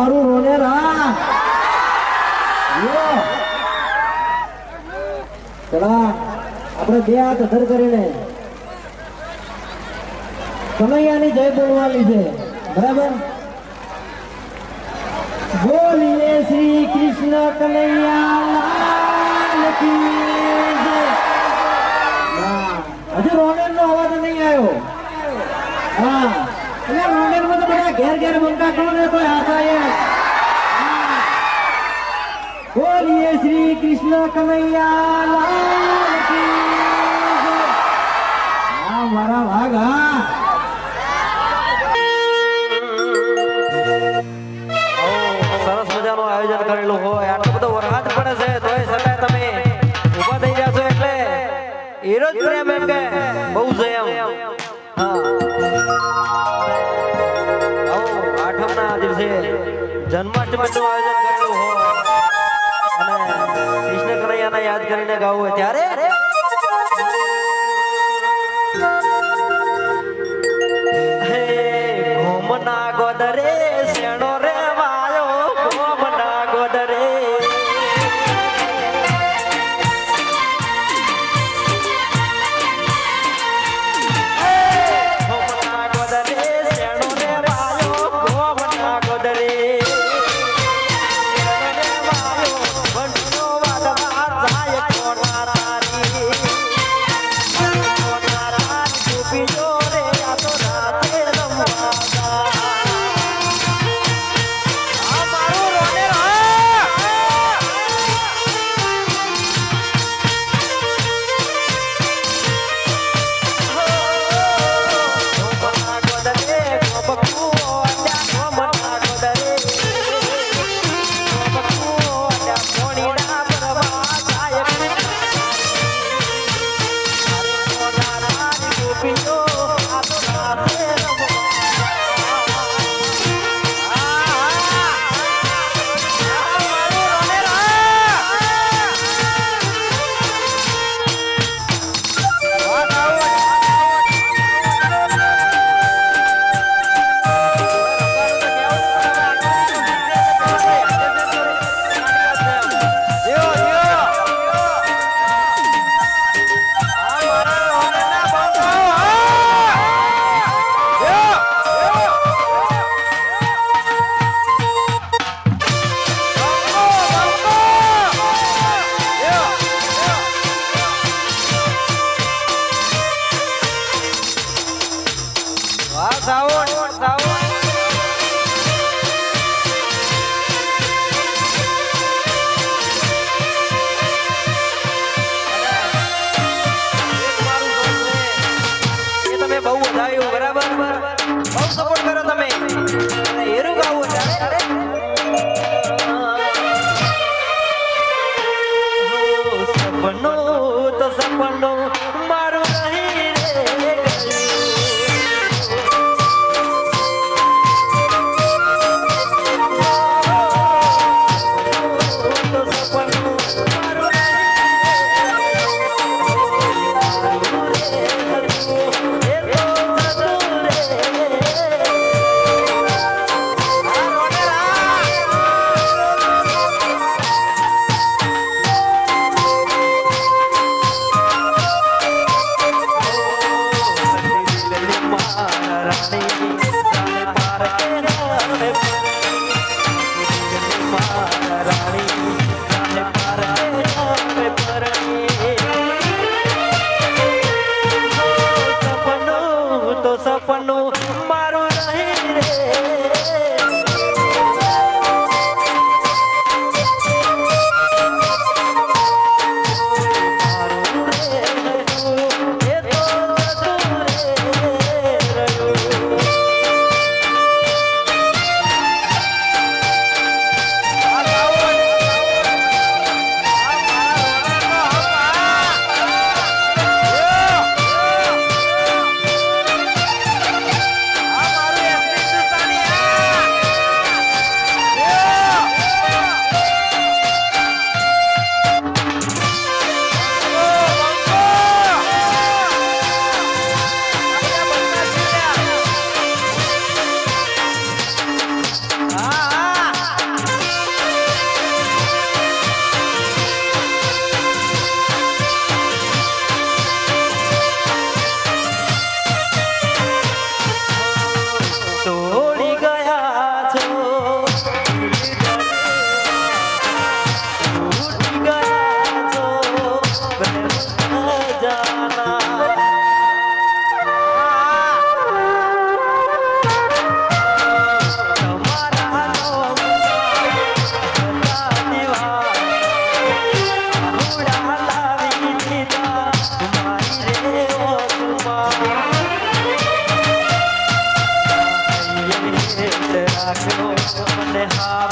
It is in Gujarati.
મારું રોનેરા ચલા, આપણે બે હાથ અધર કરીને. કનૈયાની જય બોલવાની છે બરાબર? બોલીએ શ્રી કૃષ્ણ કનૈયા હજુ રોનેર નો અવાજ નહીં આવ્યો. હા, એટલે રોનેરમાં તો બધા ઘેર ઘેર મનકા કરો ને તો બોલીએ શ્રી કૃષ્ણ કનૈયા લાલ મારા ભાગા ત્યારે Oh. Uh,